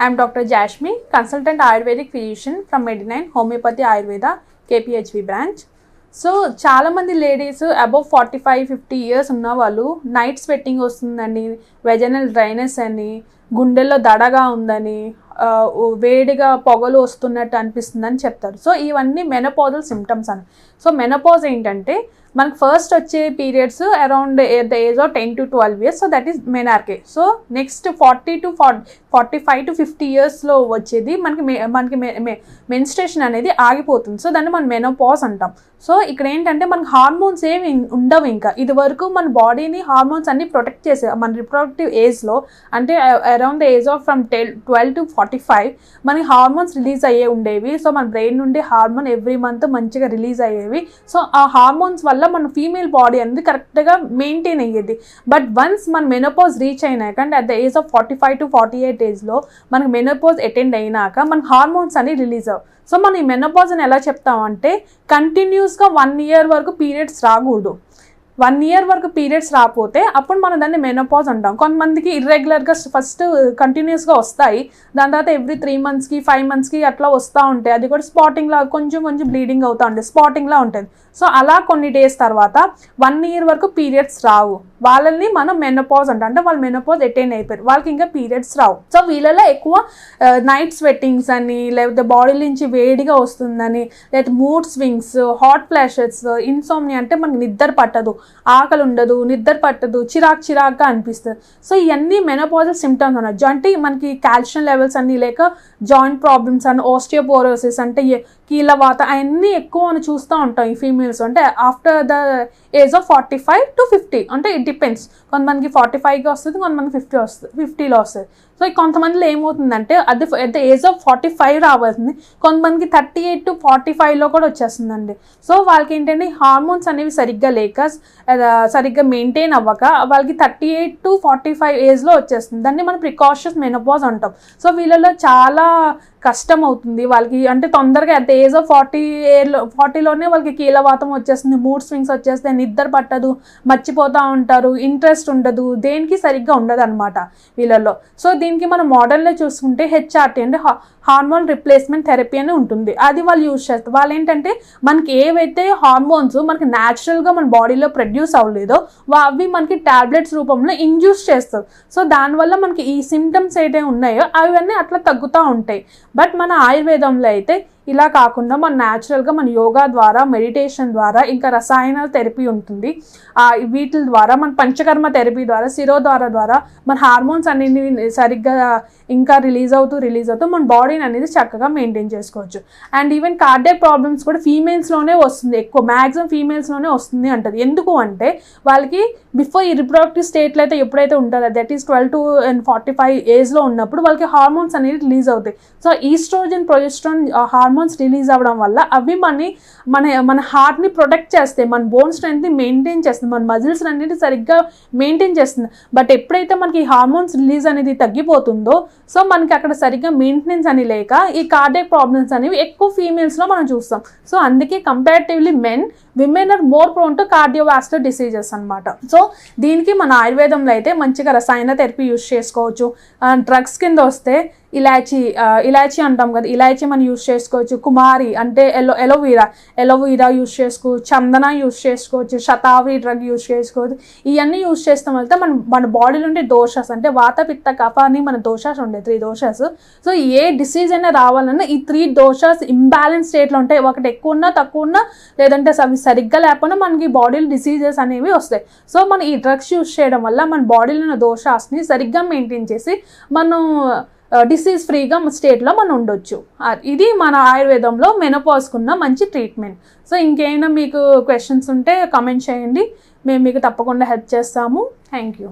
I'm doctor Jashmi consultant ayurvedic physician from Medinine homeopathy Ayurveda KPHB branch so చాలామంది ladies above forty five fifty years ఉన్న వాళ్ళు night sweating వస్తుందని vaginal dryness అని గుండెల్లో దడగా ఉందని వేడిగా పొగలు వస్తున్నట్టు అనిపిస్తుందని చెప్తారు. సో ఇవన్నీ మెనపోజల్ సిమ్టమ్స్ అని. సో మెనపోజ్ ఏంటంటే మనకు ఫస్ట్ వచ్చే periods around the age of ten to twelve years so that is menarche so next forty to forty five to fifty ఇయర్స్లో వచ్చేది మనకి మె- మనకి మెన్స్ట్రేషన్ అనేది ఆగిపోతుంది. సో దాన్ని మనం మెనోపాజ్ అంటాం. సో ఇక్కడ ఏంటంటే మనకి హార్మోన్స్ ఏమి ఉండవు ఇంకా. ఇది వరకు మన బాడీని హార్మోన్స్ అన్ని ప్రొటెక్ట్ చేసే మన రిప్రొడక్టివ్ ఏజ్లో అంటే around the age of from ten twelve to forty five మనకి హార్మోన్స్ రిలీజ్ అయ్యే ఉండేవి. సో మన బ్రెయిన్ నుండి హార్మోన్ ఎవ్రీ మంత్ మంచిగా రిలీజ్ అయ్యేవి. సో ఆ హార్మోన్స్ వల్ల మన ఫీమేల్ బాడీ అనేది కరెక్ట్గా మెయింటైన్ అయ్యేది. బట్ వన్స్ మన మెనోపోజ్ రీచ్ అయినాక అంటే at the age of forty five to forty eight ఏజ్లో మనకి మెనోపోజ్ అటెండ్ అయినాక మన హార్మోన్స్ అని రిలీజ్ అవ్వు. సో మనం ఈ మెనోపాజ్ అని ఎలా చెప్తామంటే కంటిన్యూస్గా వన్ ఇయర్ వరకు పీరియడ్స్ రాకూడదు. వన్ ఇయర్ వరకు పీరియడ్స్ రాకపోతే అప్పుడు మనం దాన్ని మెనోపాజ్ అంటాం. కొంతమందికి ఇర్రెగ్యులర్గా ఫస్ట్ కంటిన్యూస్గా వస్తాయి. దాని తర్వాత ఎవ్రీ త్రీ మంత్స్కి ఫైవ్ మంత్స్కి అట్లా వస్తూ ఉంటాయి. అది కూడా స్పాటింగ్లా కొంచెం కొంచెం బ్లీడింగ్ అవుతూ ఉంటుంది. స్పాటింగ్లా ఉంటుంది. సో అలా కొన్ని డేస్ తర్వాత వన్ ఇయర్ వరకు పీరియడ్స్ రావు. వాళ్ళని మనం మెనోపాజ్ అంటాం. అంటే వాళ్ళు మెనోపాజ్ అటైన్ అయిపోయారు. వాళ్ళకి ఇంకా పీరియడ్స్ రావు. సో వీళ్ళలో ఎక్కువ నైట్ స్వెట్టింగ్స్ అని లేకపోతే బాడీ నుంచి వేడిగా వస్తుందని లేకపోతే mood swings hot flashes insomnia అంటే మనకి నిద్ర పట్టదు. ఆకలి ఉండదు నిద్ర పట్టదు చిరాక్ చిరాక్గా అనిపిస్తుంది. సో ఇవన్నీ మెనోపాజల్ సిమ్టమ్స్ ఉన్నాయి అంటే మనకి కాల్షియం లెవెల్స్ అన్నీ లేక జాయింట్ ప్రాబ్లమ్స్ అని ఓస్టియోపోరోసిస్ అంటే కీళ్ళవాత అవన్నీ ఎక్కువ మనం చూస్తూ ఉంటాం ఈ ఫీమేల్స్ అంటే after the age of forty five to fifty అంటే ఇట్ డిపెండ్స్ కొంతమందికి ఫార్టీ ఫైవ్కి వస్తుంది కొంతమంది ఫిఫ్టీ వస్తుంది ఫిఫ్టీలో వస్తుంది. సో కొంతమందిలో ఏమవుతుందంటే అది at the age of forty five రావాల్సింది. కొంతమందికి థర్టీ ఎయిట్ టు ఫార్టీ ఫైవ్లో కూడా వచ్చేస్తుందండి. సో వాళ్ళకి ఏంటంటే హార్మోన్స్ అనేవి సరిగ్గా లేక సరిగ్గా మెయింటైన్ అవ్వక వాళ్ళకి thirty eight to forty five ఏజ్లో వచ్చేస్తుంది. దాన్ని మనం ప్రికాషన్స్ మెనోపాజ్ అంటాం. సో వీళ్ళలో చాలా కష్టం అవుతుంది వాళ్ళకి. అంటే తొందరగా అట్ ఏజ్ ఆఫ్ ఫార్టీ ఏర్లో ఫార్టీలోనే వాళ్ళకి కీలవాతం వచ్చేస్తుంది. మూడ్ స్వింగ్స్ వచ్చేస్తాయి. నిద్ర పట్టదు. మర్చిపోతూ ఉంటారు. ఇంట్రెస్ట్ ఉండదు. దేనికి సరిగ్గా ఉండదు అనమాట వీళ్ళల్లో సో దీనికి మనం మోడల్లో చూసుకుంటే హెచ్ఆర్టీ అంటే హార్మోన్ రిప్లేస్మెంట్ థెరపీ అని ఉంటుంది. అది వాళ్ళు యూజ్ చేస్తారు. వాళ్ళు ఏంటంటే మనకి ఏవైతే హార్మోన్స్ మనకి న్యాచురల్గా మన బాడీలో ప్రొడ్యూస్ అవ్వలేదో వా- అవి మనకి టాబ్లెట్స్ రూపంలో ఇండ్యూస్ చేస్తారు సో దానివల్ల మనకి ఈ సిమ్టమ్స్ ఏదైతే ఉన్నాయో అవన్నీ అట్లా తగ్గుతూ ఉంటాయి. బట్ మన ఆయుర్వేదంలో అయితే ఇలా కాకుండా మన న్యాచురల్గా మన యోగా ద్వారా మెడిటేషన్ ద్వారా ఇంకా రసాయన థెరపీ ఉంటుంది. వీటి ద్వారా మన పంచకర్మ థెరపీ ద్వారా సిరో ద్వారా మన హార్మోన్స్ అనేది సరిగ్గా ఇంకా రిలీజ్ అవుతూ రిలీజ్ అవుతూ మన బాడీని అనేది చక్కగా మెయింటైన్ చేసుకోవచ్చు. అండ్ ఈవెన్ కార్డియక్ ప్రాబ్లమ్స్ కూడా ఫీమేల్స్లోనే వస్తుంది. ఎక్కువ మ్యాక్సిమం ఫీమేల్స్లోనే వస్తుంది అంటది. ఎందుకు అంటే వాళ్ళకి బిఫోర్ ఈ రిప్రొడక్టివ్ స్టేట్లో అయితే ఎప్పుడైతే ఉంటుందో that is twelve to and forty five ఏజ్లో ఉన్నప్పుడు వాళ్ళకి హార్మోన్స్ అనేది రిలీజ్ అవుతాయి. So estrogen progesterone hormones release అవ్వడం వల్ల అవి మన మన మన హార్ట్ని ప్రొటెక్ట్ చేస్తాయి. మన బోన్ స్ట్రెంత్ని మెయింటైన్ చేస్తుంది. మన మజిల్స్ అనేది సరిగ్గా మెయింటైన్ చేస్తుంది. బట్ ఎప్పుడైతే మనకి హార్మోన్స్ రిలీజ్ అనేది తగ్గిపోతుందో సో మనకి అక్కడ సరిగ్గా మెయింటెనెన్స్ అని లేక ఈ కార్డియక్ ప్రాబ్లమ్స్ అనేవి ఎక్కువ ఫీమేల్స్లో మనం చూస్తాం. సో అందుకే comparatively men women are more prone to cardiovascular diseases అనమాట సో దీనికి మన ఆయుర్వేదంలో అయితే మంచిగా రసాయన థెరపీ యూస్ చేసుకోవచ్చు. డ్రగ్స్ కింద వస్తే ఇలాచీ ఆ, ఇలాచీ అంటాం కదా ఇలాచీ మనం యూస్ చేసుకోవచ్చు. కుమారి అంటే ఎలో ఎలోవీరా ఎలోవీరా యూస్ చేసుకోవచ్చు చందన యూస్ చేసుకోవచ్చు శతావరి డ్రగ్ యూస్ చేసుకోవచ్చు. ఇవన్నీ యూస్ చేస్తాం వెళ్తే మన మన బాడీలో ఉండే దోషాస్ అంటే వాత పిత్త కఫ అని మన దోషాస్ ఉండే త్రీ దోషాస్. సో ఏ డిసీజ్ అయినా రావాలన్నా ఈ త్రీ దోషాస్ ఇంబ్యాలెన్స్ స్టేట్లో ఉంటాయి. ఒకటి ఎక్కువ ఉన్నా తక్కువ ఉన్నా లేదంటే అవి సరిగ్గా లేకపోయినా మనకి బాడీలో డిసీజెస్ అనేవి వస్తాయి. సో మనం ఈ డ్రగ్స్ యూస్ చేయడం వల్ల మన బాడీలో ఉన్న దోషాస్ని సరిగ్గా మెయింటైన్ చేసి మనం డిసీజ్ ఫ్రీగా స్టేట్లో మనం ఉండొచ్చు. ఇది మన ఆయుర్వేదంలో మెనోపాజ్కున్న మంచి ట్రీట్మెంట్ సో ఇంకేమైనా మీకు క్వశ్చన్స్ ఉంటే కమెంట్ చేయండి. మేము మీకు తప్పకుండా హెల్ప్ చేస్తాము. Thank you